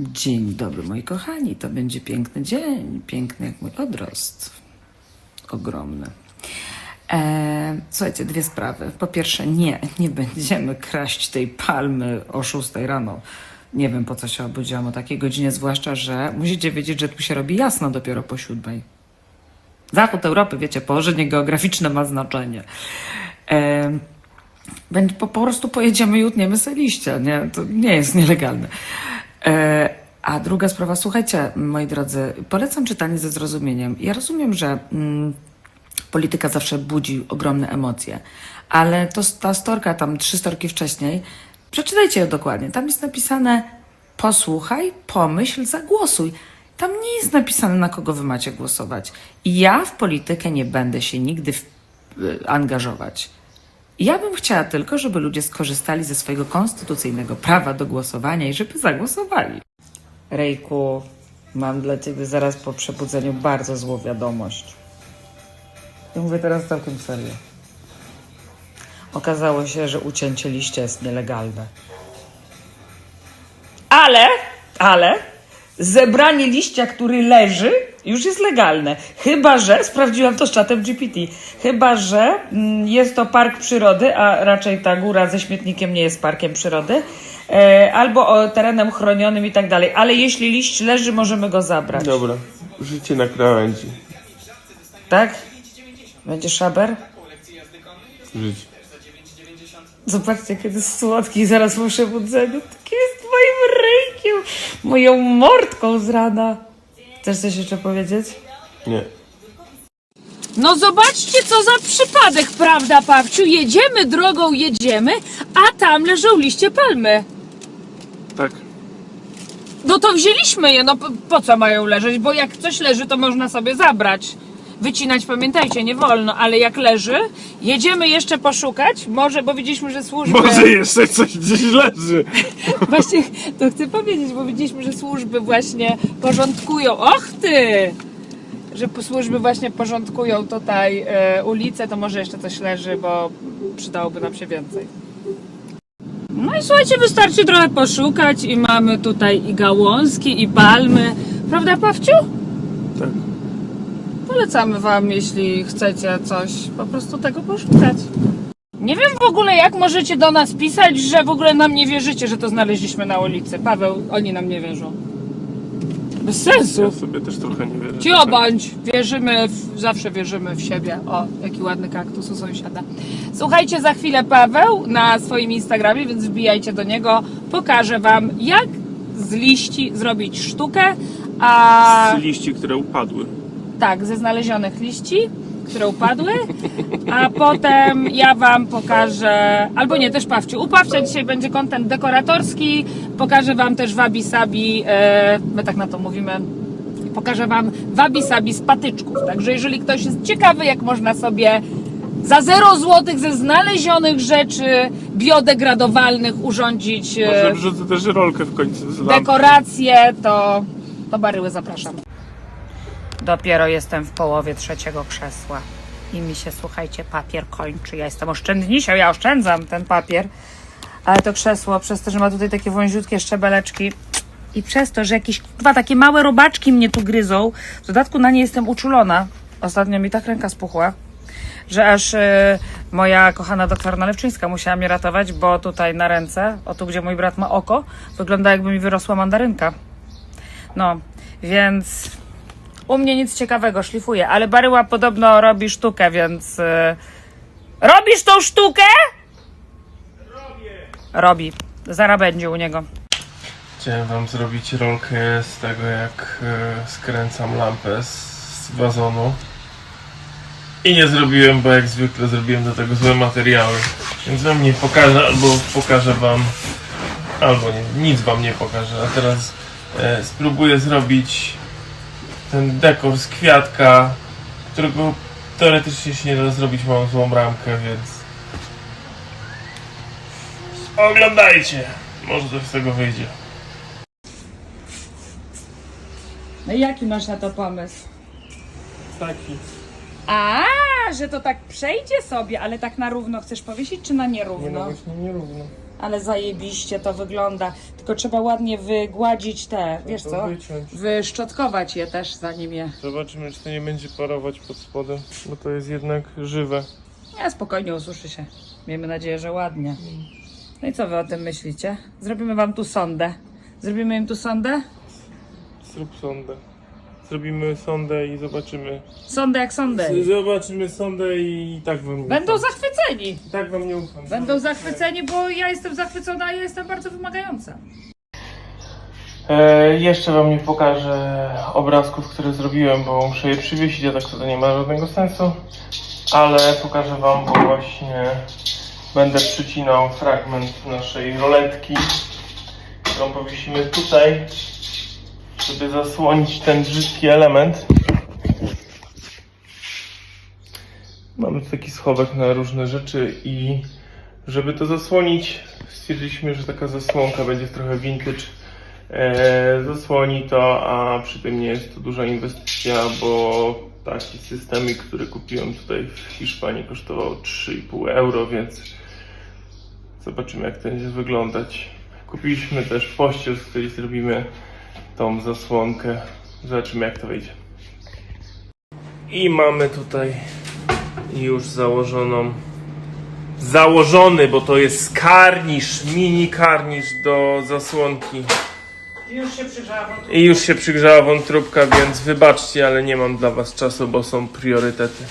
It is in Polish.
Dzień dobry, moi kochani. To będzie piękny dzień. Piękny jak mój odrost. Ogromny. E, słuchajcie, dwie sprawy. Po pierwsze, nie, nie będziemy kraść tej palmy o 6 rano. Nie wiem, po co się obudziłam o takiej godzinie, zwłaszcza, że musicie wiedzieć, że tu się robi jasno dopiero po siódmej. Zachód Europy, wiecie, położenie geograficzne ma znaczenie. E, po, prostu pojedziemy i utniemy sobie liścia, nie? To nie jest nielegalne. E, a druga sprawa, słuchajcie, moi drodzy, polecam czytanie ze zrozumieniem. Ja rozumiem, że mm, polityka zawsze budzi ogromne emocje, ale to, ta storka, tam trzy storki wcześniej, przeczytajcie ją dokładnie. Tam jest napisane posłuchaj, pomyśl, zagłosuj. Tam nie jest napisane, na kogo wy macie głosować. I ja w politykę nie będę się nigdy w, y, angażować. Ja bym chciała tylko, żeby ludzie skorzystali ze swojego konstytucyjnego prawa do głosowania i żeby zagłosowali. Rejku, mam dla ciebie zaraz po przebudzeniu bardzo złą wiadomość. I mówię teraz całkiem serio. Okazało się, że ucięcie liścia jest nielegalne. Ale, ale, zebranie liścia, który leży, już jest legalne. Chyba, że, sprawdziłam to z czatem GPT, chyba, że mm, jest to park przyrody, a raczej ta góra ze śmietnikiem nie jest parkiem przyrody, e, albo terenem chronionym i tak dalej. Ale jeśli liść leży, możemy go zabrać. Dobra, życie na krawędzi. Tak? Będzie szaber? Życie. Zobaczcie, kiedy jest słodki zaraz po przebudzeniu. Taki jest moim ryjkiem, moją mordką z rana. Chcesz coś jeszcze powiedzieć? Nie. No zobaczcie, co za przypadek, prawda, Pawciu? Jedziemy drogą, jedziemy, a tam leżą liście palmy. Tak. No to wzięliśmy je, no po, po co mają leżeć? Bo jak coś leży, to można sobie zabrać. Wycinać, pamiętajcie, nie wolno, ale jak leży, jedziemy jeszcze poszukać, może, bo widzieliśmy, że służby... Może jeszcze coś gdzieś leży. Właśnie to chcę powiedzieć, bo widzieliśmy, że służby właśnie porządkują. Och ty! Że służby właśnie porządkują tutaj e, ulicę, to może jeszcze coś leży, bo przydałoby nam się więcej. No i słuchajcie, wystarczy trochę poszukać i mamy tutaj i gałązki, i palmy. Prawda, Pawciu? Tak. Polecamy Wam, jeśli chcecie coś, po prostu tego poszukać. Nie wiem w ogóle, jak możecie do nas pisać, że w ogóle nam nie wierzycie, że to znaleźliśmy na ulicy. Paweł, oni nam nie wierzą. Bez sensu. Ja sobie też trochę nie wierzę. Ci obądź, wierzymy, w, zawsze wierzymy w siebie. O, jaki ładny kaktus u sąsiada. Słuchajcie, za chwilę Paweł na swoim Instagramie, więc wbijajcie do niego. Pokażę Wam, jak z liści zrobić sztukę, a... Z liści, które upadły. Tak, ze znalezionych liści, które upadły, a potem ja Wam pokażę, albo nie, też Pawciu. U Pawcia dzisiaj będzie kontent dekoratorski, pokażę Wam też wabi sabi, e, my tak na to mówimy, pokażę Wam wabi sabi z patyczków. Także jeżeli ktoś jest ciekawy, jak można sobie za 0 zł ze znalezionych rzeczy biodegradowalnych urządzić e, Może wrzucę też rolkę w końcu z lampy. dekoracje, to, to baryły zapraszam. Dopiero jestem w połowie trzeciego krzesła i mi się, słuchajcie, papier kończy. Ja jestem oszczędnisią, ja oszczędzam ten papier, ale to krzesło, przez to, że ma tutaj takie wąziutkie szczebeleczki i przez to, że jakieś dwa takie małe robaczki mnie tu gryzą, w dodatku na nie jestem uczulona. Ostatnio mi tak ręka spuchła, że aż e, moja kochana doktor Nalewczyńska musiała mnie ratować, bo tutaj na ręce, o tu gdzie mój brat ma oko, wygląda jakby mi wyrosła mandarynka. No, więc u mnie nic ciekawego, szlifuję, ale Baryła podobno robi sztukę, więc... y, Robisz tą sztukę? Robię. Robi. Zara będzie u niego. Chciałem wam zrobić rolkę z tego, jak e, skręcam lampę z wazonu. I nie zrobiłem, bo jak zwykle zrobiłem do tego złe materiały. Więc wam nie pokażę, albo pokażę wam, albo nie, nic wam nie pokażę. A teraz e, spróbuję zrobić ten dekor z kwiatka, którego teoretycznie się nie da zrobić, mam złą ramkę, więc oglądajcie. Może coś z tego wyjdzie. No i jaki masz na to pomysł? Taki. A, że to tak przejdzie sobie, ale tak na równo chcesz powiesić, czy na nierówno? Nie no właśnie nierówno. Ale zajebiście to wygląda. Tylko trzeba ładnie wygładzić te, wiesz to co? wyciąć. Wyszczotkować je też, zanim je... Zobaczymy, czy to nie będzie parować pod spodem, bo to jest jednak żywe. Nie, spokojnie ususzy się. Miejmy nadzieję, że ładnie. No i co wy o tym myślicie? Zrobimy wam tu sondę. Zrobimy im tu sondę? Zrób sondę. Zrobimy sondę i zobaczymy. Sondę jak sondę. Zobaczymy sondę i tak wam nie Będą ufam. zachwyceni. Tak wam nie ufam. Będą zachwyceni, bo ja jestem zachwycona, a ja jestem bardzo wymagająca. E, jeszcze wam nie pokażę obrazków, które zrobiłem, bo muszę je przywiesić, a tak to nie ma żadnego sensu. Ale pokażę wam, bo właśnie będę przycinał fragment naszej roletki, którą powiesimy tutaj, żeby zasłonić ten brzydki element. Mamy taki schowek na różne rzeczy i żeby to zasłonić, stwierdziliśmy, że taka zasłonka będzie trochę vintage. E, zasłoni to, a przy tym nie jest to duża inwestycja, bo taki systemik, który kupiłem tutaj w Hiszpanii kosztował 3,5 euro, więc zobaczymy jak to będzie wyglądać. Kupiliśmy też pościel, z której zrobimy tą zasłonkę. Zobaczymy jak to wyjdzie. I mamy tutaj już założoną założony, bo to jest karnisz, mini karnisz do zasłonki. Już się przygrzała wątróbka. I już się przygrzała wątróbka, więc wybaczcie, ale nie mam dla was czasu, bo są priorytety.